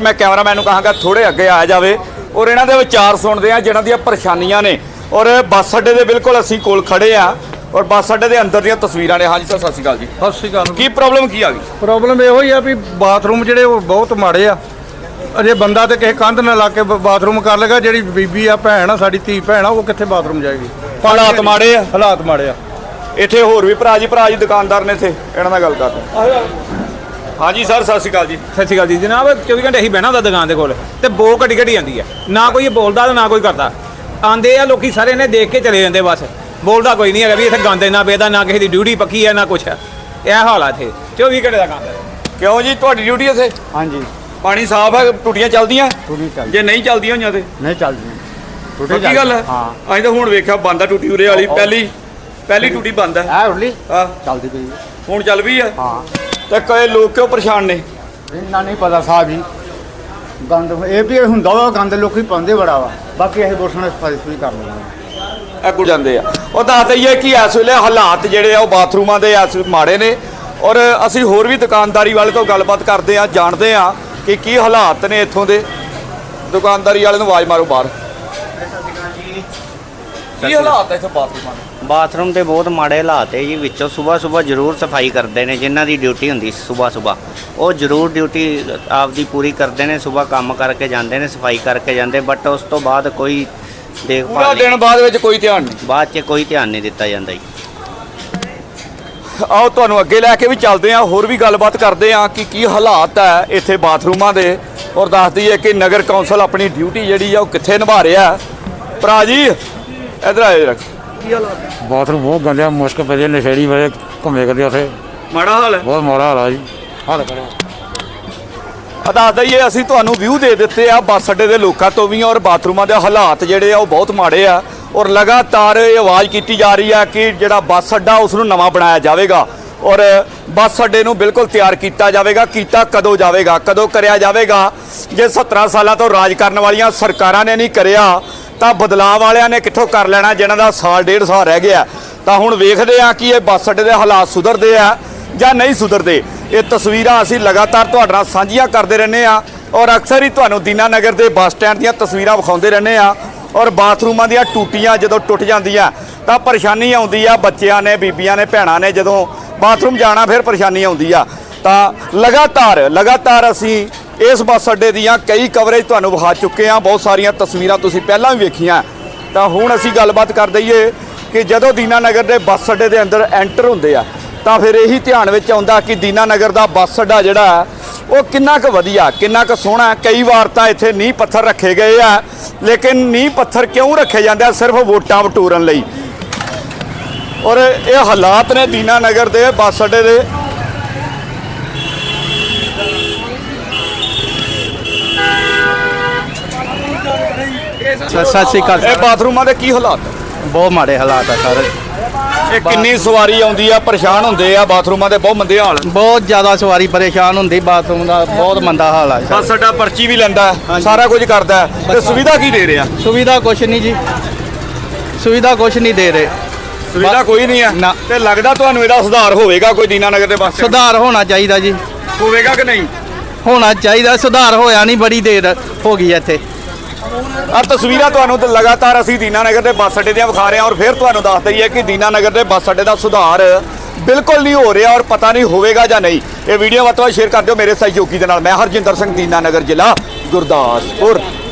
ਔਰ ਮੈਂ ਕੈਮਰਾਮੈਨ ਨੂੰ ਕਹਾਂਗਾ ਥੋੜੇ ਅੱਗੇ ਆ ਜਾਵੇ ਔਰ ਇਹਨਾਂ ਦੇ ਵਿਚਾਰ ਸੁਣਦੇ ਆ ਜਿਹਨਾਂ ਦੀਆਂ ਪਰੇਸ਼ਾਨੀਆਂ ਨੇ। ਔਰ ਬੱਸ ਅੱਡੇ ਦੇ ਬਿਲਕੁਲ ਅਸੀਂ ਕੋਲ ਖੜੇ ਆ ਔਰ ਬੱਸ ਅੱਡੇ ਦੇ ਅੰਦਰ ਦੀਆਂ ਤਸਵੀਰਾਂ ਨੇ। ਹਾਂਜੀ ਸਰ ਸਤਿ ਸ਼੍ਰੀ ਅਕਾਲ ਜੀ। ਸਤਿ ਸ਼੍ਰੀ ਅਕਾਲ। ਕੀ ਪ੍ਰੋਬਲਮ ਕੀ ਆ ਗਈ? ਪ੍ਰੋਬਲਮ ਇਹੋ ਹੀ ਆ ਵੀ ਬਾਥਰੂਮ ਜਿਹੜੇ ਉਹ ਬਹੁਤ ਮਾੜੇ ਆ। ਅਜੇ ਬੰਦਾ ਤੇ ਕਿਸੇ ਕੰਧ ਨਾਲ ਲਾ ਕੇ ਬ- ਬਾਥਰੂਮ ਕਰ ਲੇਗਾ। ਜਿਹੜੀ ਬੀਬੀ ਆ ਭੈਣ ਆ ਸਾਡੀ ਧੀ ਭੈਣ ਆ ਉਹ ਕਿੱਥੇ ਬਾਥਰੂਮ ਜਾਏਗੀ? ਹਾਲਾਤ ਮਾੜੇ ਆ। ਹਾਲਾਤ ਮਾੜੇ ਆ। ਇੱਥੇ ਹੋਰ ਵੀ ਭਰਾ ਜੀ ਭਰਾ ਜੀ ਦੁਕਾਨਦਾਰ ਨੇ ਇੱਥੇ। ਇਹਨਾਂ ਨਾਲ ਗੱਲ ਕਰਦੇ ਹਾਂਜੀ ਸਰ ਸਤਿ ਸ਼੍ਰੀ ਅਕਾਲ ਜੀ। ਸਤਿ ਸ਼੍ਰੀ ਅਕਾਲ ਜੀ। ਜਨਾਬ 24 ਘੰਟੇ ਅਸੀਂ ਬਹਿਣਾ ਹੁੰਦਾ ਦੁਕਾਨ ਦੇ ਕੋਲ ਤੇ ਬੋ ਘਟੀ ਘਟੀ ਜਾਂਦੀ ਹੈ ਨਾ ਕੋਈ ਬੋਲਦਾ ਤੇ ਨਾ ਕੋਈ ਕਰਦਾ। ਆਂਦੇ ਆ ਲੋਕੀ ਸਾਰੇ ਨੇ ਦੇਖ ਕੇ ਚਲੇ ਜਾਂਦੇ ਬਸ। ਬੋਲਦਾ ਕੋਈ ਨਹੀਂ ਹੈਗਾ ਵੀ ਇੱਥੇ ਗੰਦ ਇੰਨਾ ਪਿਆ ਨਾ ਕਿਸੇ ਦੀ ਡਿਊਟੀ ਪੱਕੀ ਹੈ ਨਾ ਕੁਛ ਹੈ ਇਹ ਹਾਲ ਆ ਇੱਥੇ। 24 ਘੰਟੇ ਦਾ ਕੰਮ ਹੈ ਕਿਉਂ ਜੀ? ਤੁਹਾਡੀ ਡਿਊਟੀ ਇੱਥੇ? ਹਾਂਜੀ। ਪਾਣੀ ਸਾਫ਼ ਹੈ ਟੁੱਟੀਆਂ ਚੱਲਦੀਆਂ? ਟੂਟੀ ਚੱਲ ਜੇ ਨਹੀਂ ਚੱਲਦੀਆਂ ਹੋਈਆਂ ਤੇ? ਨਹੀਂ ਚੱਲਦੀ ਟੂਟੀ ਪੱਕੀ ਗੱਲ ਹੈ ਹਾਂ। ਅਸੀਂ ਤਾਂ ਹੁਣ ਵੇਖਿਆ ਬੰਦ ਆ ਟੁੱਟੀ ਉਰੇ ਵਾਲੀ। ਪਹਿਲੀ ਪਹਿਲੀ ਟੁੱਟੀ ਬੰਦ ਹੈ ਐ ਉਰਲੀ? ਆ ਚੱਲਦੀ ਪਈ ਹੈ। ਹੁਣ ਚੱਲ ਵੀ ਹੈ ਹਾਂ। ਤੇ ਕਈ ਲੋਕ ਕਿਉਂ ਪਰੇਸ਼ਾਨ ਨੇ? ਇੰਨਾ ਨਹੀਂ ਪਤਾ ਸਾਹਿਬ ਜੀ ਗੰਦ ਇਹ ਵੀ ਹੁੰਦਾ ਵਾ ਗੰਦ ਲੋਕੀ ਪਾਉਂਦੇ ਬੜਾ ਵਾ। ਬਾਕੀ ਅਸੀਂ ਬੋਸਣ ਸਫ਼ਾਈ ਸੁਈ ਕਰ ਲੈਂਦੇ ਅੱਗੂ ਜਾਂਦੇ ਆ। ਉਹ ਦੱਸ ਦਈਏ ਕਿ ਇਸ ਵੇਲੇ ਹਾਲਾਤ ਜਿਹੜੇ ਆ ਉਹ ਬਾਥਰੂਮਾਂ ਦੇ ਇਸ ਮਾੜੇ ਨੇ। ਔਰ ਅਸੀਂ ਹੋਰ ਵੀ ਦੁਕਾਨਦਾਰੀ ਵਾਲੇ ਤੋਂ ਗੱਲਬਾਤ ਕਰਦੇ ਆ ਜਾਣਦੇ ਆ ਕਿ ਕੀ ਹਾਲਾਤ ਨੇ ਇੱਥੋਂ ਦੇ। ਦੁਕਾਨਦਾਰੀ ਵਾਲੇ ਨੂੰ ਆਵਾਜ਼ ਮਾਰੋ ਬਾਹਰ। ਕੀ ਹਾਲਾਤ ਹੈ ਇੱਥੇ ਬਾਥਰੂਮਾਂ ਦੇ? ਬਾਥਰੂਮ ਤੇ ਬਹੁਤ ਮਾੜੇ ਹਾਲਾਤ ਹੈ ਜੀ ਵਿੱਚੋਂ ਸਵੇਰ ਸਵੇਰ ਜ਼ਰੂਰ ਸਫ਼ਾਈ ਕਰਦੇ ਨੇ ਜਿਨ੍ਹਾਂ ਦੀ ਡਿਊਟੀ ਹੁੰਦੀ ਸਵੇਰ ਸਵੇਰ ਉਹ ਜ਼ਰੂਰ ਡਿਊਟੀ ਆਪਦੀ ਪੂਰੀ ਕਰਦੇ ਨੇ ਸਵੇਰ ਕੰਮ ਕਰਕੇ ਜਾਂਦੇ ਨੇ ਸਫ਼ਾਈ ਕਰਕੇ ਜਾਂਦੇ ਬਟ ਉਸ ਤੋਂ ਬਾਅਦ ਕੋਈ ਪੂਰਾ ਦੇਖਭਾਲ ਦਿਨ ਨਹੀਂ ਬਾਅਦ ਵਿੱਚ ਕੋਈ ਧਿਆਨ ਨਹੀਂ। ਬਾਅਦ 'ਚ ਕੋਈ ਧਿਆਨ ਨਹੀਂ ਦਿੱਤਾ ਜਾਂਦਾ ਜੀ। ਆਓ ਤੁਹਾਨੂੰ ਅੱਗੇ ਲੈ ਕੇ ਵੀ ਚੱਲਦੇ ਆ ਹੋਰ ਵੀ ਗੱਲਬਾਤ ਕਰਦੇ ਆ ਕਿ ਕੀ ਹਾਲਾਤ ਹੈ ਇੱਥੇ ਬਾਥਰੂਮਾਂ ਦੇ। ਔਰ ਦੱਸ ਦਈਏ ਕਿ ਨਗਰ ਕੌਂਸਲ ਆਪਣੀ ਡਿਊਟੀ ਜਿਹੜੀ ਆ ਉਹ ਕਿੱਥੇ ਨਿਭਾ ਰਿਹਾ ਹੈ। ਭਰਾ ਜੀ ਇਧਰ ਆਏ ਜਰਾ। ਬਾਥਰੂਮ ਬਹੁਤ ਗੰਦੇ ਆ ਮੁਸ਼ਕ ਪੈ ਜੇ ਨਸ਼ੇੜੀ ਵੇ ਘੁੰਮੇ ਕਰਦੇ ਉੱਥੇ। ਮਾੜਾ ਹਾਲ ਹੈ? ਬਹੁਤ ਮਾੜਾ ਹਾਲ ਆ ਜੀ। ਹਾਲ ਕਰੋ ਆ ਦੱਸ ਦਈਏ ਅਸੀਂ ਤੁਹਾਨੂੰ ਵਿਊ ਦੇ ਦਿੱਤੇ ਆ ਬੱਸ ਅੱਡੇ ਦੇ ਲੋਕਾਂ ਤੋਂ ਵੀ ਔਰ ਬਾਥਰੂਮਾਂ ਦੇ ਹਾਲਾਤ ਜਿਹੜੇ ਆ ਉਹ ਬਹੁਤ ਮਾੜੇ ਆ। ਔਰ ਲਗਾਤਾਰ ਇਹ ਆਵਾਜ਼ ਕੀਤੀ ਜਾ ਰਹੀ ਆ ਕਿ ਜਿਹੜਾ ਬੱਸ ਅੱਡਾ ਉਸ ਨੂੰ ਨਵਾਂ ਬਣਾਇਆ ਜਾਵੇਗਾ। ਔਰ ਬੱਸ ਅੱਡੇ ਨੂੰ ਬਿਲਕੁਲ ਤਿਆਰ ਕੀਤਾ ਜਾਵੇਗਾ ਕੀਤਾ ਕਦੋਂ ਜਾਵੇਗਾ ਕਦੋਂ ਕਰਿਆ ਜਾਵੇਗਾ। ਜੇ 17 ਸਾਲਾਂ ਤੋਂ ਰਾਜ ਕਰਨ ਵਾਲੀਆਂ ਸਰਕਾਰਾਂ ਨੇ ਨਹੀਂ ਕਰਿਆ ਤਾਂ ਬਦਲਾਅ ਵਾਲਿਆਂ ਨੇ ਕਿੱਥੋਂ ਕਰ ਲੈਣਾ, ਜਿਨ੍ਹਾਂ ਦਾ ਸਾਲ ਡੇਢ ਸਾਲ ਰਹਿ ਗਿਆ। ਤਾਂ ਹੁਣ ਵੇਖਦੇ ਆ ਕਿ ਇਹ ਬੱਸ ਅੱਡੇ ਦੇ ਹਾਲਾਤ ਸੁਧਰਦੇ ਆ ਜਾਂ ਨਹੀਂ ਸੁਧਰਦੇ। ਇਹ ਤਸਵੀਰਾਂ ਅਸੀਂ ਲਗਾਤਾਰ ਤੁਹਾਡੇ ਨਾਲ ਸਾਂਝੀਆਂ ਕਰਦੇ ਰਹਿੰਦੇ ਆ ਔਰ ਅਕਸਰ ਹੀ ਤੁਹਾਨੂੰ ਦੀਨਾਨਗਰ ਦੇ ਬੱਸ ਸਟੈਂਡ ਦੀਆਂ ਤਸਵੀਰਾਂ ਵਿਖਾਉਂਦੇ ਰਹਿੰਦੇ ਆ ਔਰ ਬਾਥਰੂਮਾਂ ਦੀਆਂ ਟੂਟੀਆਂ ਜਦੋਂ ਟੁੱਟ ਜਾਂਦੀਆਂ, ਤਾਂ ਪਰੇਸ਼ਾਨੀ ਆਉਂਦੀ ਆ, ਬੱਚਿਆਂ ਨੇ, ਬੀਬੀਆਂ ਨੇ, ਭੈਣਾਂ ਨੇ ਜਦੋਂ ਬਾਥਰੂਮ ਜਾਣਾ, ਫਿਰ ਪਰੇਸ਼ਾਨੀ ਆਉਂਦੀ ਆ। ਤਾਂ ਲਗਾਤਾਰ ਲਗਾਤਾਰ ਅਸੀਂ ਇਸ ਬੱਸ ਅੱਡੇ ਦੀਆਂ ਕਈ ਕਵਰੇਜ ਤੁਹਾਨੂੰ ਵਿਖਾ ਚੁੱਕੇ ਹਾਂ। ਬਹੁਤ ਸਾਰੀਆਂ ਤਸਵੀਰਾਂ ਤੁਸੀਂ ਪਹਿਲਾਂ ਵੀ ਵੇਖੀਆਂ। ਤਾਂ ਹੁਣ ਅਸੀਂ ਗੱਲਬਾਤ ਕਰ ਦਈਏ ਕਿ ਜਦੋਂ ਦੀਨਾ ਨਗਰ ਦੇ ਬੱਸ ਅੱਡੇ ਦੇ ਅੰਦਰ ਐਂਟਰ ਹੁੰਦੇ ਆ ਤਾਂ ਫਿਰ ਇਹੀ ਧਿਆਨ ਵਿੱਚ ਆਉਂਦਾ ਕਿ ਦੀਨਾ ਨਗਰ ਦਾ ਬੱਸ ਅੱਡਾ ਜਿਹੜਾ ਹੈ, ਉਹ ਕਿੰਨਾ ਕੁ ਵਧੀਆ ਕਿੰਨਾ ਕੁ ਸੋਹਣਾ ਕਈ ਵਾਰ ਤਾਂ ਇੱਥੇ ਨੀਂਹ ਪੱਥਰ ਰੱਖੇ ਗਏ ਆ ਲੇਕਿਨ ਨੀਂਹ ਪੱਥਰ ਕਿਉਂ ਰੱਖੇ ਜਾਂਦੇ ਆ? ਸਿਰਫ ਵੋਟਾਂ ਵਟੂਰਨ ਲਈ। ਔਰ ਇਹ ਹਾਲਾਤ ਨੇ ਦੀਨਾ ਨਗਰ ਦੇ ਬੱਸ ਅੱਡੇ ਦੇ। ਸਤਿ ਸ਼੍ਰੀ ਅਕਾਲ ਇਹ ਬਾਥਰੂਮਾਂ ਦੇ ਕੀ ਹਾਲਾਤ? ਬਹੁਤ ਮਾੜੇ ਹਾਲਾਤ ਆ ਸਰ। ਇਹ ਕਿੰਨੀ ਸਵਾਰੀ ਆਉਂਦੀ ਆ ਪਰੇਸ਼ਾਨ ਹੁੰਦੇ ਆ ਬਾਥਰੂਮਾਂ ਦੇ? ਬਹੁਤ ਮੰਦੇ ਹਾਲ ਬਹੁਤ ਜ਼ਿਆਦਾ ਸਵਾਰੀ ਪਰੇਸ਼ਾਨ ਹੁੰਦੀ ਬਾਥਰੂਮ ਦਾ ਬਹੁਤ ਮੰਦਾ ਹਾਲ ਆ ਬੱਸ ਅੱਡਾ ਪਰਚੀ ਵੀ ਲੈਂਦਾ ਹੈ, ਸਾਰਾ ਕੁਝ ਕਰਦਾ ਹੈ। ਤੇ ਸੁਵਿਧਾ ਕੀ ਦੇ ਰਿਹਾ? ਸੁਵਿਧਾ ਕੁਛ ਨਹੀਂ ਜੀ। ਸੁਵਿਧਾ ਕੁਛ ਨਹੀਂ ਦੇ ਰਹੇ। ਸੁਵਿਧਾ ਕੋਈ ਨਹੀਂ ਹੈ ਨਾ। ਤੇ ਲੱਗਦਾ ਤੁਹਾਨੂੰ ਇਹਦਾ ਸੁਧਾਰ ਹੋਵੇਗਾ ਕੋਈ ਦੀਨਾਨਗਰ ਦੇ ਬੱਸ? ਸੁਧਾਰ ਹੋਣਾ ਚਾਹੀਦਾ ਜੀ। ਹੋਵੇਗਾ ਕਿ ਨਹੀਂ? ਹੋਣਾ ਚਾਹੀਦਾ ਸੁਧਾਰ ਹੋਇਆ ਨਹੀਂ ਬੜੀ ਦੇਰ ਹੋ ਗਈ ਇੱਥੇ। ਆ ਤਸਵੀਰਾਂ ਤੁਹਾਨੂੰ ਤੇ ਲਗਾਤਾਰ ਅਸੀਂ ਦੀਨਾਨਗਰ ਦੇ ਬੱਸ ਅੱਡੇ ਦੀਆਂ ਵਿਖਾ ਰਹੇ ਹਾਂ ਔਰ ਫਿਰ ਤੁਹਾਨੂੰ ਦੱਸ ਦਈਏ ਕਿ ਦੀਨਾਨਗਰ ਦੇ ਬੱਸ ਅੱਡੇ ਦਾ ਸੁਧਾਰ ਬਿਲਕੁਲ ਨਹੀਂ ਹੋ ਰਿਹਾ ਔਰ ਪਤਾ ਨਹੀਂ ਹੋਵੇਗਾ ਜਾਂ ਨਹੀਂ। ਇਹ ਵੀਡੀਓ ਵੱਧ ਤੋਂ ਵੱਧ ਸ਼ੇਅਰ ਕਰ ਦਿਓ ਮੇਰੇ ਸਹਿਯੋਗੀ ਦੇ ਨਾਲ। ਮੈਂ ਹਰਜਿੰਦਰ ਸਿੰਘ, ਦੀਨਾਨਗਰ ਜ਼ਿਲ੍ਹਾ ਗੁਰਦਾਸਪੁਰ।